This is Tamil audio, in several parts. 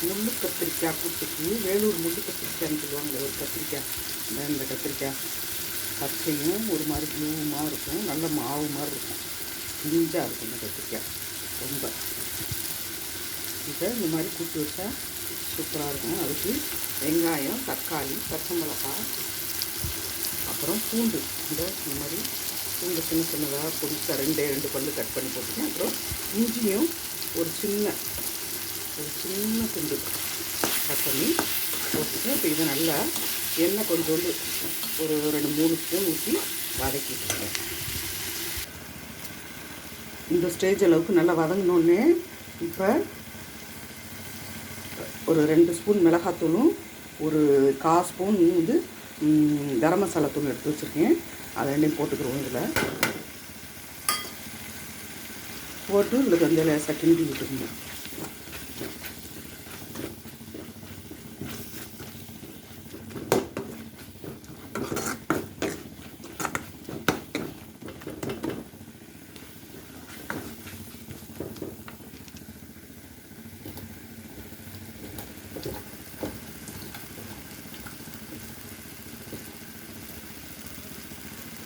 முள்ளு கத்திரிக்காய் கூட்டுக்கு வேலூர் முள்ளு கத்திரிக்காய்னு சொல்லுவாங்க ஒரு கத்திரிக்காய். இந்த கத்திரிக்காய் பச்சையும் ஒரு மாதிரி ப்ளூவுமாக இருக்கும் நல்ல மாவு மாதிரி இருக்கும். பிஞ்சாக இருக்கும் இந்த கத்திரிக்காய். ரொம்ப. இதை இந்த மாதிரி கூட்டு வச்சா சூப்பராக இருக்கும். அதுக்கு வெங்காயம் தக்காளி பச்சை மிளகாய் அப்புறம் பூண்டு. இந்த இந்த மாதிரி பூண்டு சின்ன சின்னதாக பொடிச்சா ரெண்டே ரெண்டு பல்லு கட் பண்ணி போட்டுக்கேன் அப்புறம் இஞ்சியும் ஒரு சின்ன ஒரு சின்ன துண்டு கட் பண்ணி போட்டுட்டு இப்போ இது நல்லா எண்ணெய் கொஞ்சோண்டு ஒரு ரெண்டு மூணு ஸ்பூன் ஊற்றி வதக்கிட்டுருக்கேன் இந்த ஸ்டேஜ் அளவுக்கு நல்லா வதங்கினோடனே இப்போ ஒரு ரெண்டு ஸ்பூன் மிளகாத்தூளும் ஒரு கால் ஸ்பூன் வந்து கரம் மசாலா தூள் எடுத்து வச்சுருக்கேன். அதை ரெண்டையும் போட்டுக்கிறோம் இதில். போட்டு இந்த கொஞ்சம் லேசாக கிண்டி விட்டுருங்க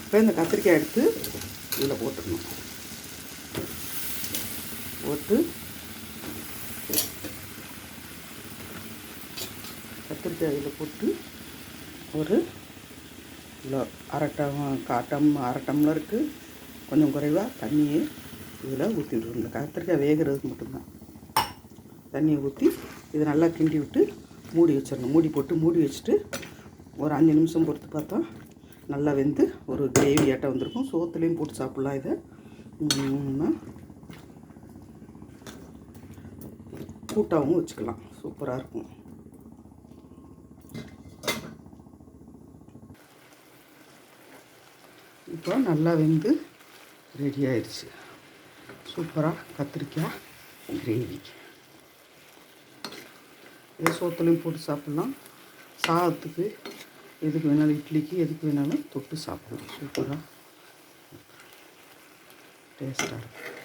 இப்போ இந்த கத்திரிக்காய் எடுத்து இதில் போட்டுடணும். போட்டு கத்திரிக்காய் இதில் போட்டு ஒரு கிலோ அரை டம் காட்டம் அரை டம்ளருக்கு கொஞ்சம் குறைவாக தண்ணியை இதில் ஊற்றி விட்டுருங்க இந்த கத்திரிக்காய் வேகிறதுக்கு மட்டும்தான். தண்ணியை ஊற்றி இதை நல்லா கிண்டி விட்டு மூடி வச்சிடணும். மூடி போட்டு மூடி வச்சுட்டு ஒரு அஞ்சு நிமிஷம் பொறுத்து பார்த்தா நல்லா வெந்து ஒரு கிரேவி ஆட்டம் வந்திருக்கும். சோத்துலேயும் போட்டு சாப்பிட்லாம் இதை. கூட்டாகவும் வச்சுக்கலாம். சூப்பராக இருக்கும். இப்போ நல்லா வெந்து ரெடி ஆயிடுச்சு. சூப்பராக கத்திரிக்காய் கிரேவி இது சோத்துலையும் போட்டு சாப்பிட்லாம். சாதத்துக்கு எதுக்கு வேணாலும் இட்லிக்கு எதுக்கு வேணாலும் தொட்டு சாப்பிடலாம். சூப்பராக டேஸ்ட்டாக இருக்கும்